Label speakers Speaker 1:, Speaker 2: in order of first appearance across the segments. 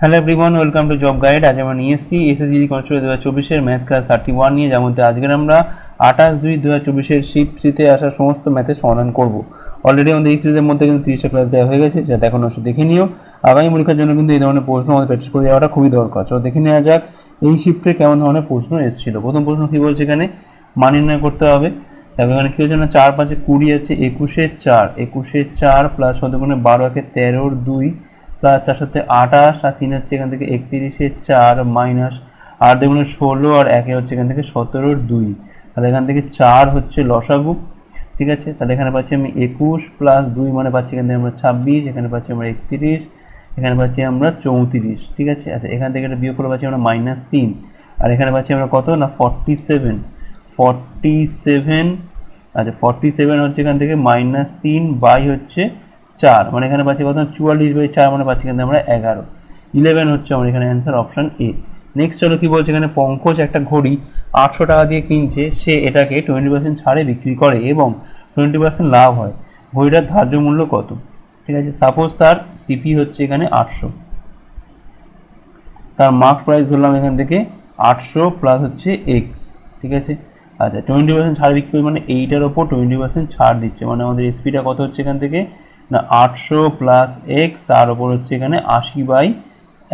Speaker 1: Hello everyone welcome to job guide আজ আমরা নিয়ে এসেছি এসএসজি কনস্টেবল দু হাজার চব্বিশের ম্যাথ ক্লাস থার্টি ওয়ান নিয়ে, যার মধ্যে আজকের আমরা আঠাশ দুই দু হাজার চব্বিশের শিফট থ্রিতে আসা সমস্ত ম্যাথের সমাধান করব। অলরেডি আমাদের এই সিরিজের মধ্যে কিন্তু তিরিশটা ক্লাস দেওয়া হয়ে গেছে, যাতে এখন অবশ্যই দেখে নিও। আগামী পরীক্ষার জন্য কিন্তু এই ধরনের প্রশ্ন আমাদের প্র্যাকটিস করে যাওয়াটা খুবই দরকার। চলো দেখে নেওয়া যাক এই শিফটে কেমন ধরনের প্রশ্ন এসেছিল। প্রথম প্রশ্ন কী বলছে এখানে? মান নির্ণয় করতে হবে। দেখো এখানে কী হচ্ছে না, চার পাঁচে কুড়ি হচ্ছে একুশের চার। একুশের চার প্লাস শতগুণে বারো একে তেরোর দুই। প্লাস চার সাথে আঠাশ, আর তিন হচ্ছে এখান থেকে একত্রিশের চার মাইনাস আট দুগুণে ষোলো, আর একে হচ্ছে এখান থেকে সতেরোর দুই। তাহলে এখান থেকে চার হচ্ছে লসাগু, ঠিক আছে? তাহলে এখানে পাচ্ছি আমি একুশ প্লাস দুই মানে পাচ্ছি এখান থেকে আমরা ছাব্বিশ, এখানে পাচ্ছি আমরা একত্রিশ, এখানে পাচ্ছি আমরা চৌত্রিশ, ঠিক আছে? আচ্ছা এখান থেকে এটা বিয়োগ করে পাচ্ছি আমরা মাইনাস তিন, আর এখানে পাচ্ছি আমরা কত? না ফর্টি সেভেন ফর্টি সেভেন আচ্ছা ফর্টি সেভেন হচ্ছে এখান থেকে মাইনাস তিন, বাই হচ্ছে চার মানে এখানে পাচ্ছি কত? চুয়াল্লিশ বাই চার মানে পাচ্ছি এখানে আমরা এগারো। ইলেভেন হচ্ছে আমার এখানে অ্যান্সার অপশান এ নেক্সট হলো কী বলছে এখানে? পঙ্কজ একটা ঘড়ি আটশো টাকা দিয়ে কিনছে, সে এটাকে টোয়েন্টি পার্সেন্ট ছাড়ে বিক্রি করে এবং টোয়েন্টি পার্সেন্ট লাভ হয়। ঘড়িটার ধার্য মূল্য কত? ঠিক আছে সাপোজ তার সিপি হচ্ছে এখানে আটশো। তার মার্ক প্রাইস ধরলাম এখান থেকে আটশো প্লাস হচ্ছে এক্স ঠিক আছে? আচ্ছা টোয়েন্টি পার্সেন্ট ছাড় বিক্রি করে মানে এইটার ওপর টোয়েন্টি পার্সেন্ট ছাড় দিচ্ছে। মানে আমাদের এসপিটা কত হচ্ছে এখান থেকে? না, আটশো প্লাস এক্স তার ওপর হচ্ছে এখানে আশি বাই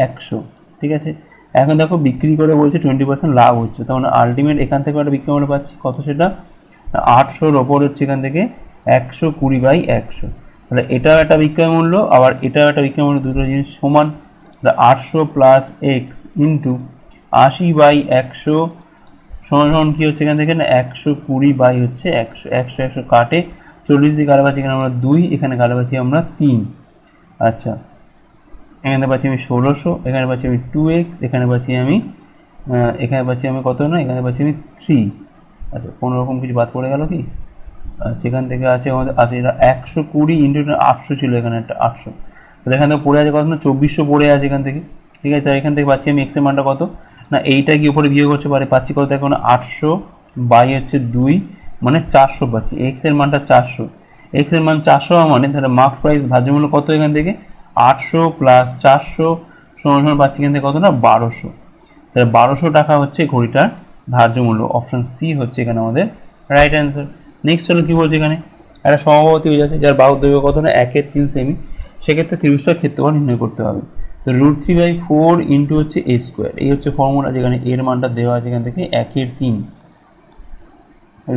Speaker 1: একশো, ঠিক আছে? এখন দেখো বিক্রি করে বলছে টোয়েন্টি পার্সেন্ট লাভ হচ্ছে, তার মানে আলটিমেট এখান থেকে একটা বিক্রি আমরা পাচ্ছি কত সেটা? আটশোর ওপর হচ্ছে এখান থেকে একশো কুড়ি বাই একশো, তাহলে এটাও একটা বিক্রয় মূল্য, আবার এটাও একটা বিক্রয় মূল্য, দুটো জিনিস সমান আটশো প্লাস এক্স ইন্টু আশি বাই একশো সমান সমান কী হচ্ছে এখান থেকে? না, একশো কুড়ি বাই হচ্ছে একশো একশো একশো কাটে চল্লিশ দিয়ে পাচ্ছি এখানে আমরা দুই, এখানে পাচ্ছি আমরা তিন। আচ্ছা এখানে পাচ্ছি আমি ষোলোশো, এখানে পাচ্ছি আমি টু এক্স এখানে পাচ্ছি আমি এখানে পাচ্ছি আমি কত না, এখানে পাচ্ছি আমি থ্রি আচ্ছা কোনো রকম কিছু বাদ পড়ে গেল কি? আচ্ছা এখান থেকে আছে আমাদের আচ্ছা এটা একশো কুড়ি ইন্টু আটশো ছিল এখানে একটা আটশো। তাহলে এখান থেকে পড়ে আছে কত না, চব্বিশশো পড়ে আছে এখান থেকে। ঠিক আছে, তাহলে এখান থেকে পাচ্ছি আমি এক্সের মানটা কত? না, এইটা কি উপরে বিয়োগ হচ্ছে পারে পাচ্ছি কত? এখন আটশো বাই হচ্ছে দুই মানে চারশো পাচ্ছি। এক্সের মানটা চারশো। এক্সের মান চারশো মানে তাহলে মার্ক প্রাইস ধার্য মূল্য কত এখান থেকে? আটশো প্লাস চারশো সমান সমান পাচ্ছি এখান থেকে কত না বারোশো। তাহলে বারোশো টাকা হচ্ছে ঘড়িটার ধার্য মূল্য। অপশন সি হচ্ছে এখানে আমাদের রাইট অ্যান্সার নেক্সট হলো কী বলছে এখানে? একটা সমাপতি হয়ে যাচ্ছে, যার বাহুর দৈর্ঘ্য কত না একের তিন সেমি সেক্ষেত্রে ত্রিভুজটার ক্ষেত্রফল নির্ণয় করতে হবে। তো root three by four into হচ্ছে এ স্কোয়ার এই হচ্ছে ফর্মুলা যেখানে এর মানটা দেওয়া আছে এখান থেকে একের তিন।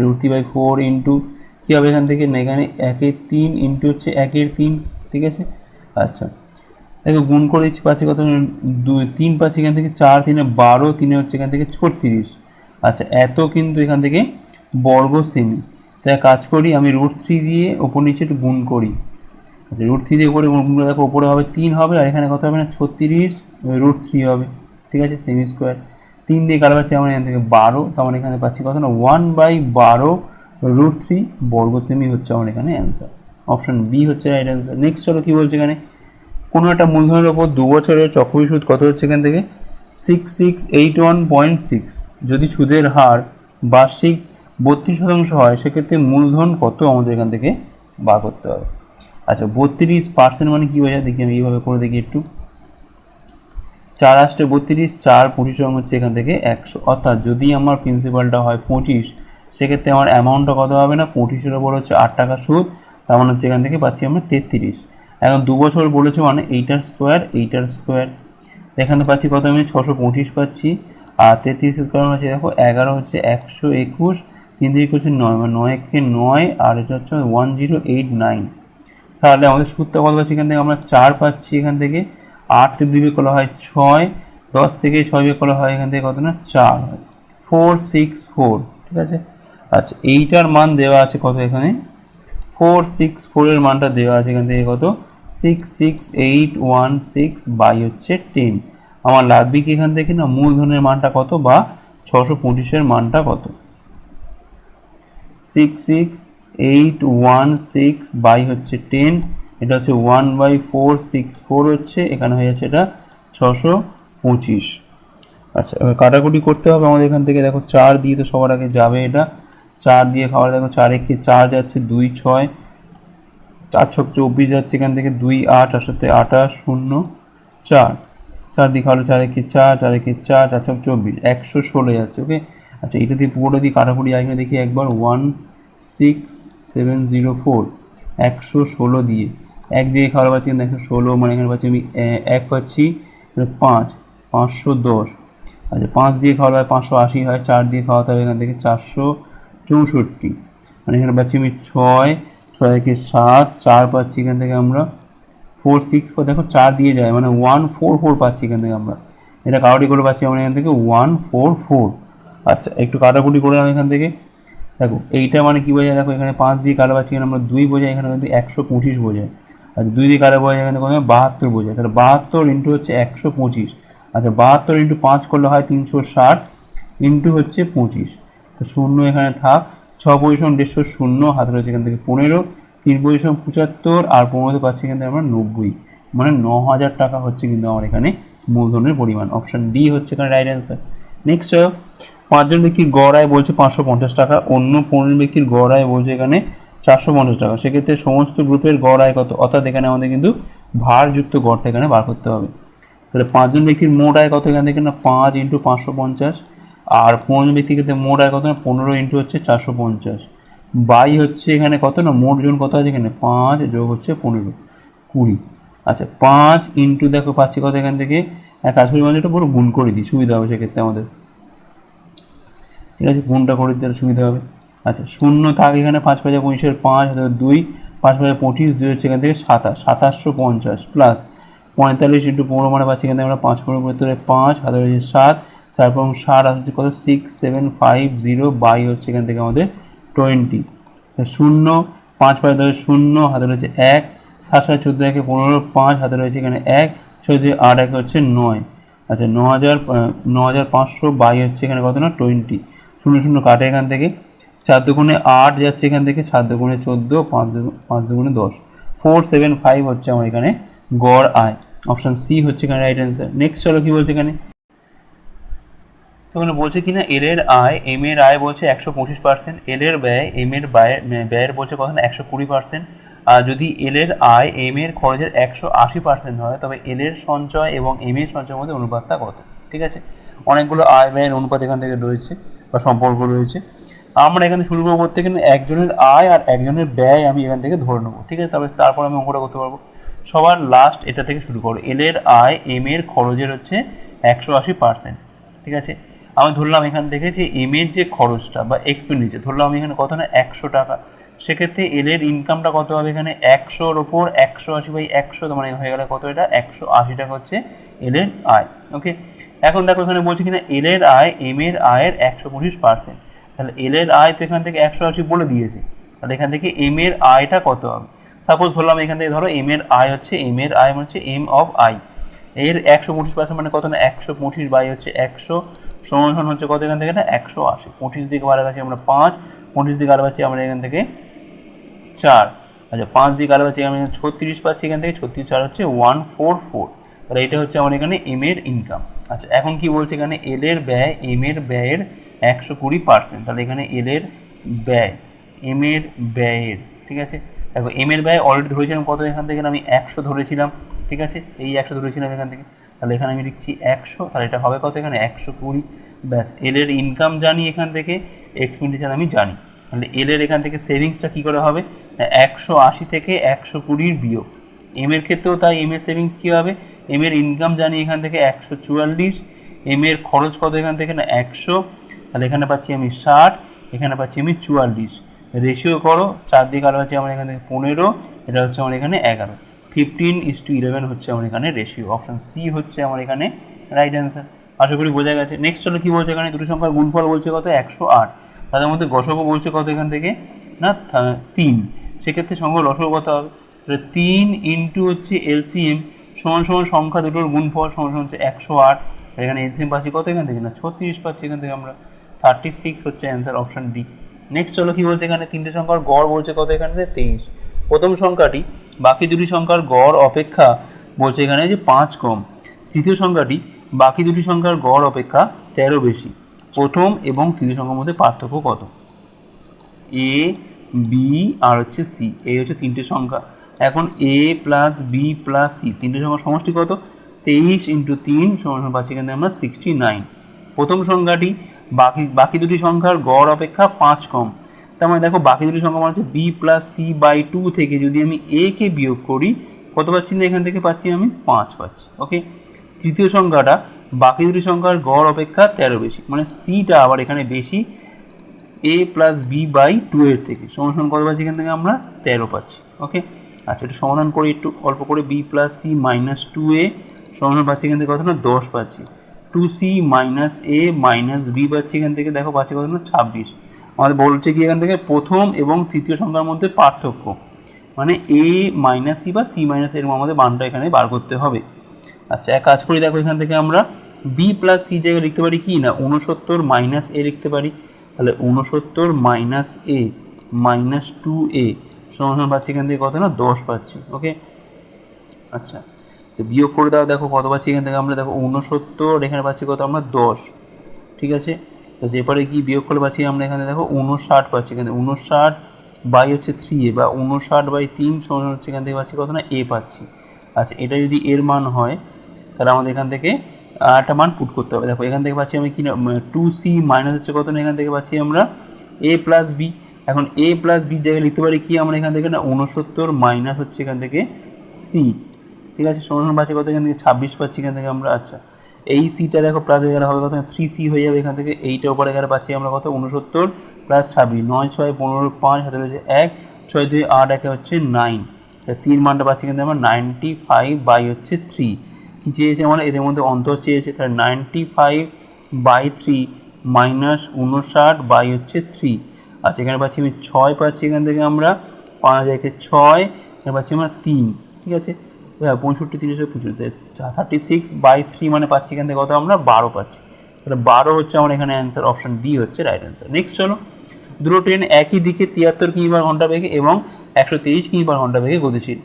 Speaker 1: Root three by four into কী হবে এখান থেকে? না, এখানে একের তিন ইন্টু হচ্ছে একের তিন, ঠিক আছে? আচ্ছা। দেখো, গুণ করে পাচ্ছি কত? দুই, তিন পাচ্ছি এখান থেকে চার, তিনে বারো, তিনে হচ্ছে এখান থেকে ছত্রিশ। আচ্ছা এত কিন্তু এখান থেকে বর্গ সেমি তো এক কাজ করি, আমি রুট থ্রি দিয়ে ওপর নিচে একটু গুণ করি। আচ্ছা রুট থ্রি দিয়ে করে গুণ করে দেখো ওপরে হবে তিন হবে, আর এখানে কত হবে না? ছত্রিশ, রুট থ্রি হবে, ঠিক আছে? সেমি স্কোয়ার। তিন দিয়ে কাটা পাচ্ছি আমরা এখান থেকে বারো, তো এখানে পাচ্ছি কত না? ওয়ান বাই বারো রুট থ্রি বর্গ সেমি হচ্ছে আমার এখানে অ্যান্সার অপশন বি হচ্ছে রাইট অ্যান্সার নেক্সট হলো কী বলছে এখানে? কোনো একটা মূলধনের ওপর দু বছরের চক্রবৃদ্ধি সুদ কত হচ্ছে এখান থেকে? Six six eight one point six যদি সুদের হার বার্ষিক বত্রিশ শতাংশ হয়, সেক্ষেত্রে মূলধন কত আমাদের এখান থেকে বার করতে হবে? আচ্ছা বত্রিশ পার্সেন্ট মানে কী বোঝায়? দেখি আমি এইভাবে করে দেখি একটু। চার আসতে বত্রিশ, চার পঁচিশ রকম হচ্ছে এখান থেকে একশো। অর্থাৎ যদি আমার প্রিন্সিপালটা হয় পঁচিশ, সেক্ষেত্রে আমার অ্যামাউন্টটা কত হবে না? পঁচিশের ওপর হচ্ছে আট টাকা সুদ, তার মানে হচ্ছে এখান থেকে পাচ্ছি আমরা তেত্রিশ। এখন দু বছর বলেছে মানে এইটার স্কোয়ার এইটার স্কোয়ার এখানে পাচ্ছি কত আমি? ছশো পঁচিশ পাচ্ছি। আর তেত্রিশ স্কোয়ার আছে দেখো, এগারো হচ্ছে একশো একুশ, তিন দিকে হচ্ছে নয় মানে নয় একে নয়, আর এটা হচ্ছে ওয়ান জিরো এইট নাইন। তাহলে আমাদের সূত্রটা কত পাচ্ছি এখান থেকে? আমরা চার পাচ্ছি এখান থেকে। আট থেকে দুই বিয়োগ করা হয় ছয়, দশ থেকে ছয় বিয়োগ করা হয় এখান থেকে কত না, চার হয়। ফোর সিক্স ফোর ঠিক আছে? আচ্ছা এইটার মান দেওয়া আছে কত এখানে? ফোর সিক্স ফোরের মানটা দেওয়া আছে এখান থেকে কত? Six six eight one six by হচ্ছে টেন আমার লাগবে কি এখান থেকে না? মূলধনের মানটা কত বা ছশো পঁচিশের মানটা কত? Six six eight one six by হচ্ছে টেন এটা হচ্ছে one by four six four হচ্ছে, এখানে হয়ে যাচ্ছে এটা ছশো পঁচিশ। আচ্ছা কাটাকুটি করতে হবে আমাদের এখান থেকে। দেখো চার দিয়ে তো সবার আগে যাবে এটা। চার দিয়ে খাবার, দেখো চার একে চার যাচ্ছে দুই ছয়, চার ছক চব্বিশ যাচ্ছে এখান থেকে দুই আট, আর সাথে আঠাশ শূন্য চার। চার দিয়ে হলো চার একে চার চার একে চার চার ছক চব্বিশ, একশো ষোলো যাচ্ছে, ওকে? আচ্ছা এটা দিয়ে পুরোটা দিয়ে কাটাকুটি আগে দেখি একবার, one six seven zero four, একশো ষোলো দিয়ে। এক দিয়ে খাওয়া পাচ্ছি কিন্তু একশো ষোলো মানে এখানে পাচ্ছি আমি এক পাচ্ছি এখানে পাঁচ, পাঁচশো দশ। আচ্ছা পাঁচ দিয়ে খাওয়ালে হয় পাঁচশো আশি হয়, চার দিয়ে খাওয়াতে হবে এখান থেকে চারশো চৌষট্টি। মানে এখানে পাচ্ছি আমি ছয় ছয় থেকে সাত, চার পাচ্ছি এখান থেকে আমরা ফোর সিক্স দেখো চার দিয়ে যায় মানে ওয়ান ফোর ফোর পাচ্ছি এখান থেকে আমরা। এটা কাউটি করে পাচ্ছি আমরা এখান থেকে ওয়ান ফোর ফোর আচ্ছা একটু কাটাকুটি করলাম এখান থেকে। দেখো, এইটা মানে কী বোঝায়? দেখো এখানে পাঁচ দিয়ে কাটা পাচ্ছি, এখানে আমরা দুই বোঝাই এখানে একশো পঁচিশ বোঝায়। আচ্ছা দুই দিয়ে কাটা বোঝায় এখানে কত বাহাত্তর বোঝায়। তাহলে বাহাত্তর ইন্টু হচ্ছে একশো পঁচিশ। আচ্ছা বাহাত্তর ইন্টু পাঁচ করলে হয় তিনশো ষাট ইন্টু হচ্ছে পঁচিশ। তো শূন্য এখানে থাক। ছ পজিশন দেড়শো শূন্য, হাতে রয়েছে এখান থেকে পনেরো। তিন পজিশন পঁচাত্তর আর পনেরোতে পাচ্ছি এখান থেকে আমরা নব্বই। মানে ন হাজার টাকা হচ্ছে কিন্তু আমার এখানে মূলধনের পরিমাণ। অপশান ডি হচ্ছে এখানে রাইট অ্যান্সার নেক্সট পাঁচজন ব্যক্তির গড় আয় বলছে পাঁচশো পঞ্চাশ টাকা। অন্য পনেরো ব্যক্তির গড় আয় বলছে এখানে চারশো পঞ্চাশ টাকা। সেক্ষেত্রে সমস্ত গ্রুপের গড় আয় কত? অর্থাৎ এখানে আমাদের কিন্তু ভারযুক্ত গড়টা এখানে বার করতে হবে। তাহলে পাঁচজন ব্যক্তির মোট আয় কত? এখান থেকে না পাঁচ ইন্টু পাঁচশো পঞ্চাশ। আর পনেরো ব্যক্তির ক্ষেত্রে মোট আয় কত? না পনেরো ইন্টু হচ্ছে চারশো পঞ্চাশ। বাই হচ্ছে এখানে কত? না মোট জন কত আছে এখানে? পাঁচ যোগ হচ্ছে পনেরো, কুড়ি। আচ্ছা পাঁচ ইন্টু দেখো পাচ্ছি কত এখান থেকে? এক কাজ করি মানে পুরো গুণ করে দিই। সুবিধা হবে সেক্ষেত্রে আমাদের। ঠিক আছে? গুণটা করে দিতে সুবিধা হবে। আচ্ছা শূন্য থাক এখানে পাঁচ পাঁচা পঁচিশের পাঁচ দুই, পাঁচ পাঁচা পঁচিশ, দুই হচ্ছে এখান থেকে সাতাশ, সাতাশশো পঞ্চাশ প্লাস পঁয়তাল্লিশ ইন্টু পনেরো মানে পাচ্ছি এখান থেকে আমরা পাঁচ পনেরো পঁয়ত্তরে পাঁচ, হাজার হচ্ছে সাত তারপর ষাট হচ্ছে কত? Six seven five zero by হচ্ছে এখান থেকে আমাদের টোয়েন্টি শূন্য, পাঁচ পাঁচ ধরে শূন্য হাতে রয়েছে এক, সাত সাত চোদ্দ একে পনেরো, পাঁচ হাতে রয়েছে এখানে এক চোদ্দ আট একে হচ্ছে নয়। আচ্ছা ন হাজার ন হাজার পাঁচশো বাই হচ্ছে এখানে কত না? টোয়েন্টি শূন্য শূন্য কাটে এখান থেকে। চার দুগুণে আট যাচ্ছে এখান থেকে সাত দুগুণে চোদ্দ, পাঁচ পাঁচ দুগুণে দশ। ফোর সেভেন ফাইভ হচ্ছে আমার এখানে গড় আয়। অপশান সি হচ্ছে এখানে রাইট অ্যান্সার নেক্সট চলো কি বলছে এখানে? তো এখানে বলছে কিনা এল এর আয় এম এর আয় বলছে একশো পঁচিশ পার্সেন্ট এল এর ব্যয় এম এর ব্যয়ের ব্যয়ের বলছে কত না একশো কুড়ি পার্সেন্ট আর যদি এল এর আয় এম এর খরচের একশো আশি পার্সেন্ট হয়, তবে এল এর সঞ্চয় এবং এম এর সঞ্চয়ের মধ্যে অনুপাতটা কত? ঠিক আছে? অনেকগুলো আয় ব্যয়ের অনুপাত এখান থেকে রয়েছে বা সম্পর্ক রয়েছে। আমরা এখানে শুরু করব করতে গেলে একজনের আয় আর একজনের ব্যয় আমি এখান থেকে ধরে নেব, ঠিক আছে? তারপরে তারপর আমি অঙ্কটা করতে পারব। সবার লাস্ট এটা থেকে শুরু করো। এল এর আয় এম এর খরচের হচ্ছে একশো আশি পার্সেন্ট ঠিক আছে? আমি ধরলাম এখান থেকে যে এম এর যে খরচটা বা এক্সপেন্ডিচার ধরলাম আমি এখানে কত না? একশো টাকা। সেক্ষেত্রে এল এর ইনকামটা কত হবে এখানে? একশোর ওপর একশো আশি বাই একশো মানে হয়ে গেলে কত এটা? একশো আশি টাকা হচ্ছে এল এর আয় ওকে এখন দেখো এখানে বলছি কিনা এল এর আয় এম এর আয়ের একশো পঁচিশ পার্সেন্ট তাহলে এল এর আয় তো এখান থেকে একশো আশি বলে দিয়েছে। তাহলে এখান থেকে এম এর আয়টা কত হবে? সাপোজ ধরলাম এখান থেকে ধরো এম এর আয় হচ্ছে এম এর আয় মানে হচ্ছে এম অফ আই এর একশো পঁচিশ পার্সেন্ট মানে কত না? একশো পঁচিশ বাই হচ্ছে একশো সমান হচ্ছে কত এখান থেকে না? একশো আশি। পঁচিশ দিকে বাড়া পাচ্ছি আমরা পাঁচ, পঁচিশ দিকে আরও পাচ্ছি আমরা এখান থেকে চার। আচ্ছা পাঁচ দিকে আরও পাচ্ছি আমরা ছত্রিশ পাচ্ছি এখান থেকে, ছত্রিশ চার হচ্ছে ওয়ান ফোর ফোর তাহলে এটা হচ্ছে আমার এখানে এম এর ইনকাম আচ্ছা এখন কি বলছে এখানে এল এর ব্যয় এম এর ব্যয়ের একশো কুড়ি পার্সেন্ট তাহলে এখানে এল এর ব্যয় এম এর ব্যয়ের, ঠিক আছে? দেখো এম এর ব্যয় অলরেডি ধরেছিলাম কত এখান থেকে? আমি একশো ধরেছিলাম, ঠিক আছে? এই একশো ধরেছিলাম এখান থেকে। তাহলে এখানে আমি লিখছি একশো, তাহলে এটা হবে কত এখানে? একশো কুড়ি। ব্যাস এল এর ইনকাম জানি এখান থেকে এক্সপেন্ডিচার আমি জানি। তাহলে এল এর এখান থেকে সেভিংসটা কী করে হবে? একশো আশি থেকে একশো কুড়ির বিয়োগ। এম এর ক্ষেত্রেও তাই এম এর সেভিংস কী হবে? এম এর ইনকাম জানি এখান থেকে একশো চুয়াল্লিশ। এম এর খরচ কত এখান থেকে? না, একশো। তাহলে এখানে পাচ্ছি আমি ষাট, এখানে পাচ্ছি আমি চুয়াল্লিশ। রেশিও করো চার দিকে আলো পাচ্ছি আমার এখান পনেরো, এটা হচ্ছে আমার এখানে এগারো। ফিফটিন ইস টু ইলেভেন হচ্ছে আমার এখানে রেশিও অপশান সি হচ্ছে আমার এখানে রাইট অ্যান্সার আশা করি বোঝা গেছে। নেক্সট হলো কী বলছে এখানে? দুটো সংখ্যার গুণফল বলছে কত? একশো আট। তাদের মধ্যে গসক বলছে কত এখান থেকে? না তিন। সেক্ষেত্রে সংখ্যা লসক কত হবে? তাহলে তিন ইন্টু হচ্ছে এলসিএম সমান সমান সংখ্যা দুটোর গুণফল সমান সমান হচ্ছে একশো আট। এখানে এলসিএম পাচ্ছি কত এখান থেকে? না, ছত্রিশ পাচ্ছি এখান থেকে আমরা। থার্টি সিক্স হচ্ছে অ্যান্সার অপশান ডি নেক্সট চলো কি বলছে এখানে? তিনটে সংখ্যার গড় বলছে কত এখানে? তেইশ। প্রথম সংখ্যাটি, বাকি দুটি সংখ্যার গড় অপেক্ষা বলছে এখানে যে পাঁচ কম। তৃতীয় সংখ্যাটি, বাকি দুটি সংখ্যার গড় অপেক্ষা তেরো বেশি। প্রথম এবং তৃতীয় সংখ্যার মধ্যে পার্থক্য কত? এ বি আর হচ্ছে সি এই হচ্ছে তিনটে সংখ্যা। এখন A plus B plus C তিনটে সংখ্যার সমষ্টি কত? তেইশ ইন্টু তিন সমান পাচ্ছি এখান আমরা সিক্সটি নাইন প্রথম সংখ্যাটি বাকি বাকি দুটি সংখ্যার গড় অপেক্ষা পাঁচ কম। তার মানে দেখো, বাকি দুটি সংখ্যা মানে হচ্ছে B plus C by two থেকে যদি আমি এ কে বিয়োগ করি, কত পাচ্ছি না এখান থেকে পাচ্ছি আমি পাঁচ পাচ্ছি ওকে তৃতীয় সংখ্যাটা, বাকি দুটি সংখ্যার গড় অপেক্ষা তেরো বেশি মানে সিটা আবার এখানে বেশি A plus B by two এর থেকে, সমান কত পাচ্ছি এখান থেকে আমরা তেরো পাচ্ছি ওকে আচ্ছা এটা সমাধান করি, একটু অল্প করে B plus C minus two A সমান পাচ্ছি এখান থেকে কত না, দশ পাচ্ছি। Two C minus A minus B পাচ্ছি এখান থেকে। দেখো পাচ্ছি কত না? ছাব্বিশ। আমাদের বলছে কি এখান থেকে? প্রথম এবং তৃতীয় সংখ্যার মধ্যে পার্থক্য। মানে এ মাইনাস সি বা সি মাইনাস এর আমাদের মানটা এখানে বার করতে হবে। আচ্ছা এক কাজ করি দেখো এখান থেকে আমরা। বি প্লাস সি জায়গায় লিখতে পারি কি? না উনসত্তর মাইনাস এ লিখতে পারি। তাহলে উনসত্তর minus A minus two A সমান পাচ্ছি এখান থেকে কত না? দশ পাচ্ছি। ওকে আচ্ছা। তো বিয়োগ করে দাও, দেখো কত পাচ্ছি এখান থেকে, আমরা দেখো ঊনসত্তর, এখানে পাচ্ছি কত? আমরা দশ, ঠিক আছে? তো এরপরে কি বিয়োগ করে পাচ্ছি আমরা এখানে দেখো ঊনষাট পাচ্ছি, এখানে ঊনষাট বাই হচ্ছে থ্রি এ বা ঊনষাট বাই তিন সমান হচ্ছে এখান থেকে পাচ্ছি কত না? এ পাচ্ছি। আচ্ছা এটা যদি এর মান হয়, তাহলে আমাদের এখান থেকে একটা মান পুট করতে হবে। দেখো, এখান থেকে পাচ্ছি আমি কি না টু সি মাইনাস হচ্ছে কত না? এখান থেকে পাচ্ছি আমরা এ প্লাস বি এখন এ প্লাস বি জায়গায় লিখতে পারি কি? আমরা এখান থেকে না উনসত্তর মাইনাস হচ্ছে এখান থেকে সি ঠিক আছে সমান পাচ্ছি কত এখান থেকে? ছাব্বিশ পাচ্ছি এখান থেকে আমরা আচ্ছা। এই সিটা দেখো প্লাস হয়ে গেলে হবে কত? থ্রি সি হয়ে যাবে এখান থেকে। এইটা ওপরে গেলে পাচ্ছি আমরা কত? উনসত্তর প্লাস ছাব্বিশ। নয়, ছয়, পনেরো, পাঁচ হাতে রয়েছে এক, ছয়, দুই, আট, একে হচ্ছে নাইন সির মানটা পাচ্ছি কিন্তু আমরা নাইনটি ফাইভ বাই হচ্ছে থ্রি কী চেয়েছে আমার এদের মধ্যে অন্তর চেয়েছে, তাহলে ninety five by three minus উনষাট বাই হচ্ছে থ্রি আচ্ছা এখানে পাচ্ছি আমি ছয় পাচ্ছি এখান থেকে আমরা, পাঁচ, একে ছয়, এখানে পাচ্ছি আমরা তিন। ঠিক আছে? হ্যাঁ পঁয়ষট্টি, তিরিশে পঁচাত্তর থার্টি সিক্স বাই থ্রি মানে পাচ্ছি এখান থেকে কত আমরা? বারো পাচ্ছি। তাহলে বারো হচ্ছে আমার এখানে অ্যান্সার অপশান ডি হচ্ছে রাইট অ্যান্সার নেক্সট চলো। দুটো ট্রেন একই দিকে তিয়াত্তর কিমি পার ঘণ্টা বেগে এবং একশো তিরিশ কিমি পার ঘণ্টা বেগে গতিশীল।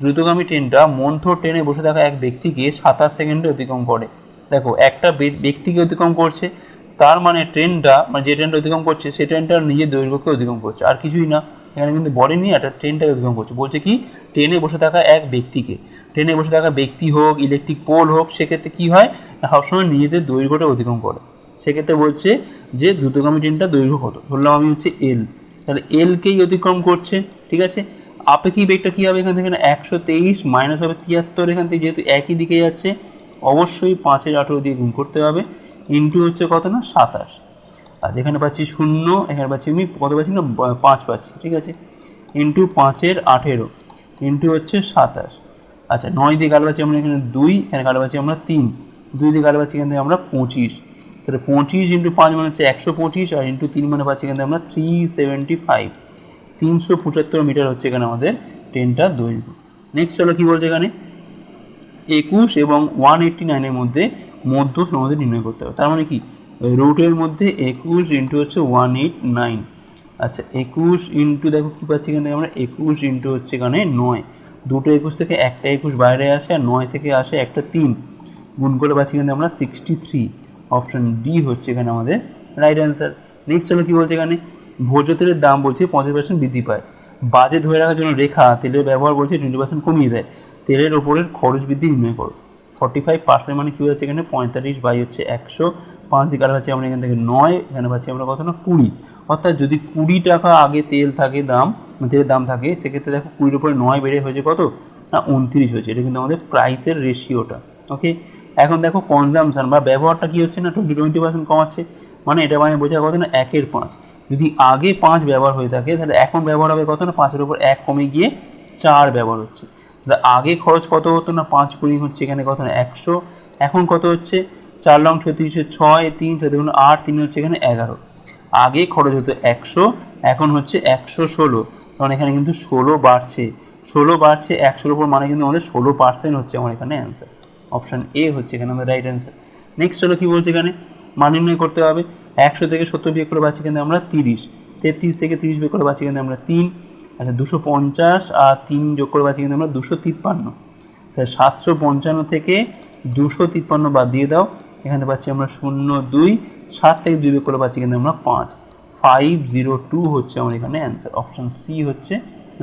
Speaker 1: দ্রুতগামী ট্রেনটা মন্থর ট্রেনে বসে থাকা এক ব্যক্তিকে সাতাশ সেকেন্ডে অতিক্রম করে। দেখো, একটা ব্যক্তিকে অতিক্রম করছে, তার মানে ট্রেনটা মানে যে ট্রেনটা অতিক্রম করছে সেই ট্রেনটা নিজের দৈর্ঘ্যকে অতিক্রম করছে। আর কিছুই না। এখানে কিন্তু বলেনি একটা ট্রেনটাকে অতিক্রম করছে। বলছে কি ট্রেনে বসে থাকা এক ব্যক্তিকে ট্রেনে বসে থাকা ব্যক্তি হোক ইলেকট্রিক পোল হোক, সেক্ষেত্রে কী হয়, সবসময় নিজেদের দৈর্ঘ্যটা অতিক্রম করে। সেক্ষেত্রে বলছে যে, দ্রুতগামী ট্রেনটা দৈর্ঘ্য কত? ধরলাম আমি হচ্ছে এল তাহলে এলকেই অতিক্রম করছে? ঠিক আছে? আপেক্ষিক বেগটা কী হবে এখান থেকে একশো তেইশ মাইনাস হবে তিয়াত্তর এখান থেকে, যেহেতু একই দিকে যাচ্ছে, অবশ্যই পাঁচের আঠেরো দিয়ে গুণ করতে হবে। ইন্টু হচ্ছে কত না? সাতাশ। আর এখানে পাচ্ছি শূন্য, এখানে পাচ্ছি আমি কত পাচ্ছি না পাঁচ পাচ্ছি, ঠিক আছে? ইন্টু পাঁচের আঠেরো ইন্টু হচ্ছে সাতাশ। আচ্ছা নয় দিয়ে কালো পাচ্ছি আমরা এখানে দুই, এখানে কালো পাচ্ছি আমরা তিন। দুই দিয়ে কালো পাচ্ছি এখান থেকে আমরা পঁচিশ। তাহলে পঁচিশ ইন্টু পাঁচ মানে হচ্ছে একশো পঁচিশ আর ইন্টু তিন মানে পাচ্ছি এখান থেকে আমরা থ্রি সেভেন্টি ফাইভ তিনশো পঁচাত্তর মিটার হচ্ছে এখানে আমাদের ট্রেনটার দৈর্ঘ্য। নেক্সট চলো কী বলছে এখানে? একুশ এবং ওয়ান এইট্টি নাইনের মধ্যে মধ্য সমাধি নির্ণয় করতে হবে। তার মানে কি? রুটের মধ্যে একুশ ইন্টু হচ্ছে ওয়ান এইট নাইন আচ্ছা একুশ ইন্টু দেখো কী পাচ্ছি এখান থেকে আমরা? একুশ ইন্টু হচ্ছে এখানে নয়। দুটো একুশ থেকে একটা একুশ বাইরে আসে আর নয় থেকে আসে একটা তিন। গুণ করে পাচ্ছি এখানে আমরা সিক্সটি থ্রি অপশান ডি হচ্ছে এখানে আমাদের রাইট অ্যান্সার নেক্সট চলো কী বলছে এখানে? ভোজ্য তেলের দাম বলছে পঞ্চাশ পার্সেন্ট বৃদ্ধি পায়। বাজে ধরে রাখার জন্য রেখা তেলের ব্যবহার বলছে টোয়েন্টি পার্সেন্ট কমিয়ে দেয়। তেলের ওপরের খরচ বৃদ্ধি নির্ণয় করো। ফর্টি ফাইভ পার্সেন্ট মানে কী হচ্ছে এখানে? পঁয়তাল্লিশ বাই হচ্ছে একশো। পাঁচ দিকে পাচ্ছি আমরা এখান থেকে নয়, এখানে পাচ্ছি আমরা কত না? কুড়ি। অর্থাৎ যদি কুড়ি টাকা আগে তেল থাকে, দাম, তেলের দাম থাকে, সেক্ষেত্রে দেখো কুড়ির উপরে নয় বেড়ে হয়েছে কত? না, উনত্রিশ হয়েছে। এটা কিন্তু আমাদের প্রাইসের রেশিওটা ওকে এখন দেখো কনজামশান বা ব্যবহারটা কী হচ্ছে না? টোয়েন্টি টোয়েন্টি পার্সেন্ট কমাচ্ছে। মানে এটা মানে বোঝা কত না? একের পাঁচ। যদি আগে পাঁচ ব্যবহার হয়ে থাকে, তাহলে এখন ব্যবহার হবে কত না? পাঁচের উপর এক কমে গিয়ে চার ব্যবহার হচ্ছে। তাহলে আগে খরচ কত হতো না পাঁচ কুড়ি হচ্ছে এখানে কত না, একশো? এখন কত হচ্ছে? চার লং ছত্রিশে ছয় তিন, ছয়, দেখুন আট, তিন হচ্ছে এখানে এগারো। আগে খরচ হতো একশো, এখন হচ্ছে একশো ষোলো। তখন এখানে কিন্তু ষোলো বাড়ছে। ষোলো বাড়ছে, একশোর উপর মানে কিন্তু আমাদের ষোলো পার্সেন্ট হচ্ছে আমার এখানে অ্যান্সার অপশান এ হচ্ছে এখানে আমাদের রাইট অ্যান্সার নেক্সট চলো কী বলছে এখানে? মান নির্ণয় করতে হবে। একশো থেকে সত্তর বিয়োগ করে পাচ্ছি কিন্তু আমরা তিরিশ। তেত্রিশ থেকে তিরিশ বিয়োগ করে পাচ্ছি কিন্তু আমরা তিন। আচ্ছা দুশো পঞ্চাশ আর তিন যোগ করে পাচ্ছি কিন্তু আমরা দুশো তিপ্পান্ন। তাহলে সাতশো পঞ্চান্ন থেকে দুশো তিপ্পান্ন বাদ দিয়ে দাও। এখানে পাচ্ছি আমরা শূন্য দুই, সাত থেকে দুই করে পাচ্ছি কিন্তু আমরা পাঁচ। ফাইভ জিরো টু হচ্ছে আমার এখানে অ্যান্সার। অপশান সি হচ্ছে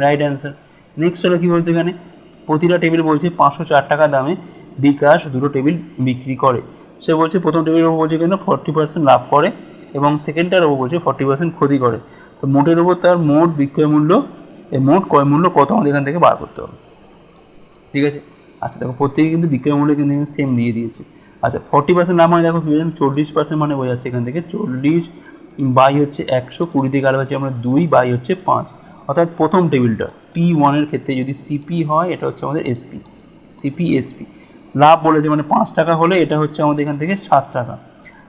Speaker 1: রাইট অ্যান্সার। নেক্সট হলো কী বলছে এখানে? প্রতিটা টেবিল বলছে পাঁচশো চার টাকা দামে বিকাশ দুটো টেবিল বিক্রি করে। সে বলছে প্রথম টেবিলের ওপর বলছে কেন? ফর্টি পার্সেন্ট লাভ করে এবং সেকেন্ডটার ওপর বলছে ফর্টি পার্সেন্ট ক্ষতি করে। তো মোটের ওপর তার মোট বিক্রয় মূল্য এই মোট ক্রয় মূল্য কত আমাদের এখান থেকে বার করতে হবে। ঠিক আছে? আচ্ছা দেখো, প্রত্যেকে কিন্তু বিক্রয় মূল্য কিন্তু সেম দিয়ে দিয়েছে। আচ্ছা ফর্টি পার্সেন্ট লাভ মানে দেখো চল্লিশ পার্সেন্ট মানে বোঝাচ্ছে এখান থেকে, চল্লিশ বাই হচ্ছে একশো, কুড়ি থেকে আলো আছে আমরা দুই, বাই হচ্ছে পাঁচ। অর্থাৎ প্রথম টেবিলটা পি ওয়ানের ক্ষেত্রে যদি সিপি হয়, এটা হচ্ছে আমাদের এসপি সিপি এসপি লাভ বলেছে মানে পাঁচ টাকা হলে এটা হচ্ছে আমাদের এখান থেকে সাত টাকা।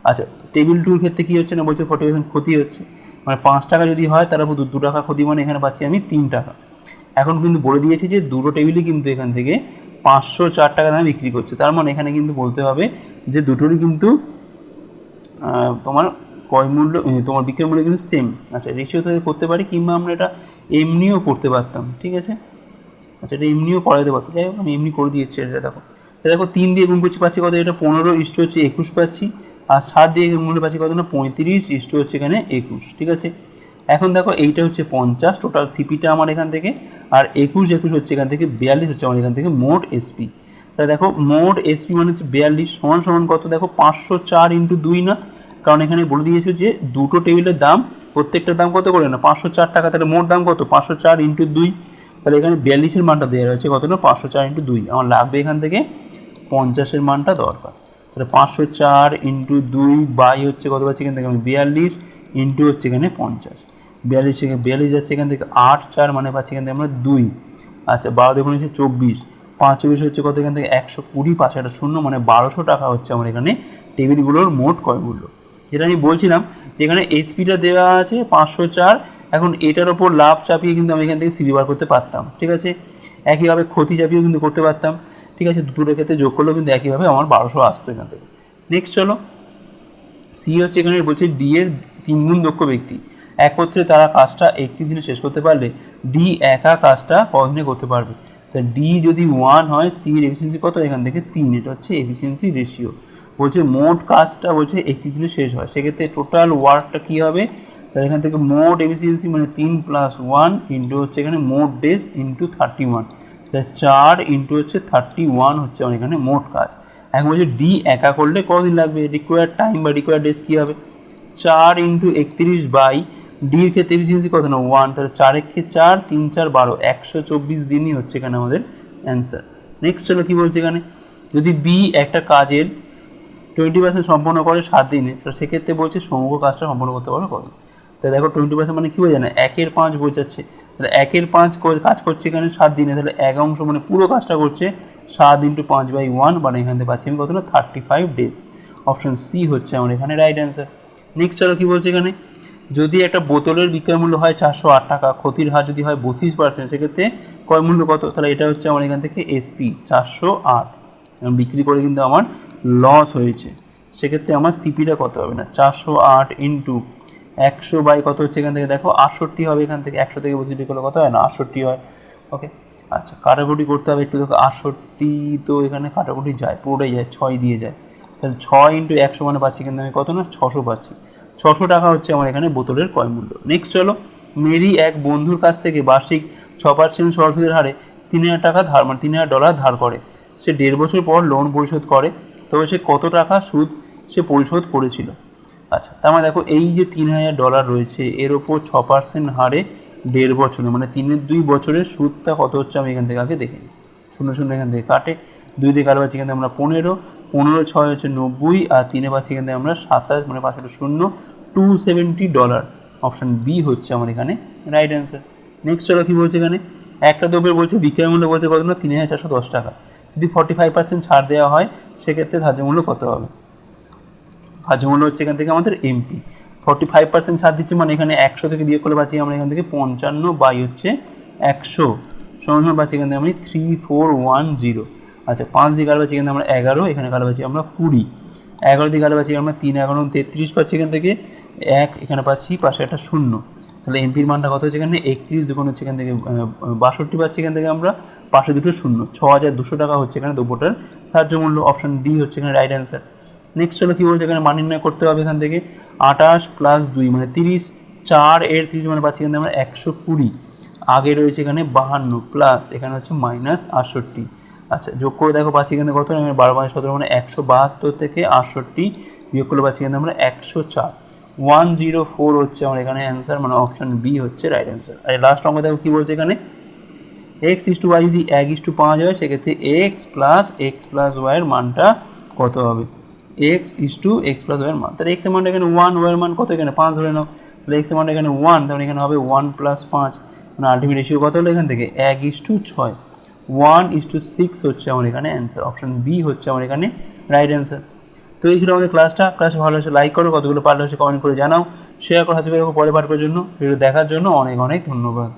Speaker 1: আচ্ছা টেবিল টুর ক্ষেত্রে কী হচ্ছে না বলছে? ফর্টি পার্সেন্ট ক্ষতি হচ্ছে। মানে পাঁচ টাকা যদি হয়, তার উপর দু- টাকা ক্ষতি মানে এখানে পাচ্ছি আমি তিন টাকা। এখন কিন্তু বলে দিয়েছে যে, দুটো টেবিলই কিন্তু এখান থেকে পাঁচশো চার টাকা দামে বিক্রি করছে। তার মানে এখানে কিন্তু বলতে হবে যে, দুটোরই কিন্তু তোমার ক্রয় মূল্য তোমার বিক্রয় মূল্য কিন্তু সেম আচ্ছা রেশিও থেকে করতে পারি, কিংবা আমরা এটা এমনিও করতে পারতাম, ঠিক আছে? আচ্ছা এটা এমনিও করা যেতে পারতো যাই হোক, আমি এমনি করে দিয়েছি, এটা দেখো। দেখো, তিন দিয়ে গুণ করছি, পাচ্ছি কত? এটা পনেরো ইষ্ট হচ্ছে একুশ পাচ্ছি। আর সাত দিয়ে করলে পাচ্ছি কত না পঁয়ত্রিশ ইষ্ট হচ্ছে এখানে একুশ, ঠিক আছে? এখন দেখো এইটা হচ্ছে পঞ্চাশ টোটাল সিপিটা আমার এখান থেকে, আর একুশ একুশ হচ্ছে এখান থেকে বিয়াল্লিশ, হচ্ছে আমার এখান থেকে মোট এসপি তাহলে দেখো মোট এসপি মানে হচ্ছে বিয়াল্লিশ, সমান সমান কত? দেখো পাঁচশো চার ইন্টু দুই না? কারণ এখানে বলে দিয়েছে যে দুটো টেবিলের দাম প্রত্যেকটার দাম কত করে না? পাঁচশো চার টাকা, তাহলে মোট দাম কত? পাঁচশো চার ইন্টু দুই। তাহলে এখানে বিয়াল্লিশের মানটা দেওয়া রয়েছে কত? না? পাঁচশো চার ইন্টু দুই। আমার লাগবে এখান থেকে পঞ্চাশের মানটা দরকার। তাহলে পাঁচশো চার ইন্টু দুই বাই হচ্ছে কত পাচ্ছি এখান থেকে আমি বিয়াল্লিশ ইন্টু হচ্ছে এখানে পঞ্চাশ। বিয়াল্লিশ থেকে বিয়াল্লিশ যাচ্ছে এখান থেকে আট চার মানে পাচ্ছি এখান থেকে আমরা দুই। আচ্ছা বারো দেখুন হচ্ছে চব্বিশ। পাঁচ চব্বিশ হচ্ছে কত এখান থেকে? একশো কুড়ি পাঁচ একটা শূন্য মানে বারোশো টাকা হচ্ছে আমার এখানে টেবিলগুলোর মোট কয় মূল্য যেটা আমি বলছিলাম যেখানে এইচপিটা দেওয়া আছে পাঁচশো চার, এখন এটার ওপর লাভ চাপিয়ে কিন্তু আমি এখান থেকে সিবি বার করতে পারতাম, ঠিক আছে? একইভাবে ক্ষতি চাপিয়েও কিন্তু করতে পারতাম। ঠিক আছে? দুটোর ক্ষেত্রে যোগ করলেও কিন্তু একইভাবে আমার বারোশো আসতো এখান থেকে। নেক্সট চলো। সি হচ্ছে এখানে বলছে ডি এর তিন গুণ দক্ষ ব্যক্তি। একত্রে তারা কাজটা একত্রিশ দিনে শেষ করতে পারলে ডি একা কাজটা কদিনে করতে পারবে। তা ডি যদি ওয়ান হয় সি এর এফিসিয়েন্সি কত? এখান থেকে তিন। এটা হচ্ছে এফিসিয়েন্সি রেশিও বলছে মোট কাজটা বলছে একত্রিশ দিনে শেষ হয়। সেক্ষেত্রে টোটাল ওয়ার্কটা কী হবে? তাহলে এখান থেকে মোট এফিসিয়েন্সি মানে তিন প্লাস ওয়ান ইন্টু হচ্ছে এখানে মোট ডেজ ইন্টু থার্টি ওয়ান চার ইন্টু হচ্ছে থার্টি ওয়ান হচ্ছে আমার এখানে মোট কাজ। এখন বলছে ডি একা করলে কতদিন লাগবে? রিকোয়ার্ড টাইম বা রিকোয়ার্ড ডেজ কী হবে? চার ইন্টু একত্রিশ বাই ডির ক্ষেত্রে এফিসিয়েন্সি কত না? ওয়ান তাহলে চার একে চার, তিন, চার, বারো, একশো চব্বিশ দিনই হচ্ছে এখানে আমাদের অ্যান্সার নেক্সট হলো কী বলছে এখানে? যদি বি একটা কাজের টোয়েন্টি পার্সেন্ট সম্পন্ন করে সাত দিনে সেক্ষেত্রে বলছে সমগ্র কাজটা সম্পন্ন করতে পারবে কত? তাহলে দেখো টোয়েন্টি পার্সেন্ট মানে কী বোঝায় না? একের পাঁচ বোঝাচ্ছে। তাহলে একের পাঁচ কাজ করছে এখানে সাত দিনে। তাহলে এক অংশ মানে পুরো কাজটা করছে। সাত ইন্টু পাঁচ বাই ওয়ান মানে এখান থেকে পাচ্ছি আমি কত না thirty five days option C হচ্ছে আমার এখানে রাইট অ্যান্সার নেক্সট চলো কী বলছে এখানে? যদি একটা বোতলের বিক্রয় মূল্য হয় চারশো আট টাকা, ক্ষতির হার যদি হয় বত্রিশ পার্সেন্ট সেক্ষেত্রে ক্রয় মূল্য কত? তাহলে এটা হচ্ছে আমার এখান থেকে এসপি চারশো আট। বিক্রি করে কিন্তু আমার লস হয়েছে। সেক্ষেত্রে আমার সিপিটা কত হবে না? চারশো আট ইন্টু একশো বাই কত হচ্ছে এখান থেকে? দেখো, আটষট্টি হবে এখান থেকে। একশো থেকে বিক্রি করলে কত হয় না? আটষট্টি হয়। ওকে আচ্ছা কাটাকুটি করতে হবে একটু। দেখো, আটষট্টি তো এখানে কাটাকুটি যায়, পুরোটাই যায়, ছয় দিয়ে যায়। তাহলে ছয় ইন্টু একশো মানে পাচ্ছি কিন্তু আমি কত না? ছশো পাচ্ছি। ছশো টাকা হচ্ছে আমার এখানে বোতলের ক্রয় মূল্য। নেক্সট চলো, মেরি এক বন্ধুর কাছ থেকে বার্ষিক ছ পার্সেন্ট সরাসরি হারে তিন হাজার টাকা ধার মানে তিন হাজার ডলার ধার করে। সে দেড় বছর পর লোন পরিশোধ করে। তবে সে কত টাকা সুদ সে পরিশোধ করেছিল? আচ্ছা তার মানে দেখো এই যে তিন হাজার ডলার রয়েছে, এর ওপর ছ পার্সেন্ট হারে দেড় বছরে মানে তিনের দুই বছরের সুদটা কত হচ্ছে আমি এখান থেকে আগে দেখে নিই। শূন্য শূন্য এখান থেকে কাটে, দুই দিয়ে কাটে পাচ্ছি এখান থেকে আমরা পনেরো পনেরো ছয় হচ্ছে নব্বই, আর তিনে পাচ্ছি এখান থেকে আমরা সাতাশ মানে পাঁচশো শূন্য two seventy dollar option B হচ্ছে আমার এখানে রাইট অ্যান্সার নেক্সট চলো কী বলছে এখানে? একটা দ্রব্যের বলছে বিক্রয় মূল্য বলছে কত না? তিন হাজার চারশো দশ টাকা। যদি ফর্টি ফাইভ পার্সেন্ট ছাড় দেওয়া হয়, সেক্ষেত্রে ধার্য মূল্য কত হবে? ধার্য মূল্য হচ্ছে এখান থেকে আমাদের এমপি ফর্টি ফাইভ পার্সেন্ট ছাড় দিচ্ছে মানে এখানে একশো থেকে বিয়ে করে পাচ্ছি আমরা এখান থেকে পঞ্চান্ন বাই হচ্ছে একশো। সমান পাচ্ছি এখান থেকে আমি থ্রি ফোর ওয়ান জিরো আচ্ছা পাঁচ দিয়ে কালো পাচ্ছি এখান থেকে আমরা এগারো, এখানে কালো পাচ্ছি আমরা কুড়ি। এগারো দিয়ে কালো পাচ্ছি আমরা তিন, এগারো তেত্রিশ পাচ্ছি এখান থেকে এক, এখানে পাচ্ছি পাশে একটা শূন্য। তাহলে এমপির মানটা কত হচ্ছে এখানে? একত্রিশ দুগুণ হচ্ছে এখান থেকে বাষট্টি পাচ্ছি এখান থেকে আমরা পাশে দুটো শূন্য। ছ হাজার দুশো টাকা হচ্ছে এখানে দ্রব্যটার ধার্য মূল্য। অপশন ডি হচ্ছে এখানে রাইট অ্যান্সার নেক্সট হলো কী বলছে এখানে মান নির্ণয় করতে হবে এখান থেকে? আঠাশ প্লাস দুই মানে তিরিশ, চার, এর তিরিশ মানে পাচ্ছি এখান আমরা একশো কুড়ি। আগে রয়েছে এখানে বাহান্ন প্লাস এখানে হচ্ছে মাইনাস আটষট্টি। আচ্ছা যোগ করে দেখো, পাচ্ছি এখানে কত? আমি বারো পাঁচ সতেরো মানে একশো বাহাত্তর থেকে আটষট্টি। বিয়োগ করলে পাচ্ছি এখানে আমরা একশো চার। ওয়ান জিরো ফোর হচ্ছে আমার এখানে অ্যান্সার মানে অপশন বি হচ্ছে রাইট অ্যান্সার আর লাস্ট অঙ্ক দেখো কী বলছে এখানে? এক্স ইস টু ওয়াই যদি এক ইস টু পাওয়া যায় সেক্ষেত্রে এক্স প্লাস এক্স প্লাস ওয়াইয়ের মানটা কত হবে? X is two X plus ওয়াইয়ের মান তাহলে এক্সের মানটা এখানে ওয়ান ওয়াইয়ের মান কত? এখানে পাঁচ ধরে নাও। তাহলে এক্সের মানটা এখানে ওয়ান তাহলে এখানে হবে ওয়ান প্লাস পাঁচ। মানে আলটিমেট রেশিও কত হলো এখান থেকে? এক ইস টু ছয়। ওয়ান ইস টু সিক্স হচ্ছে আমার এখানে অ্যান্সার অপশন বি হচ্ছে আমার এখানে রাইট অ্যান্সার তো এই ছিল আমাদের ক্লাসটা ক্লাসে ভালো হচ্ছে লাইক করো। কতগুলো পারলে হচ্ছে কমেন্ট করে জানাও। শেয়ার করো। হাসি পরে পাঠ করার জন্য। ভিডিও দেখার জন্য অনেক অনেক ধন্যবাদ।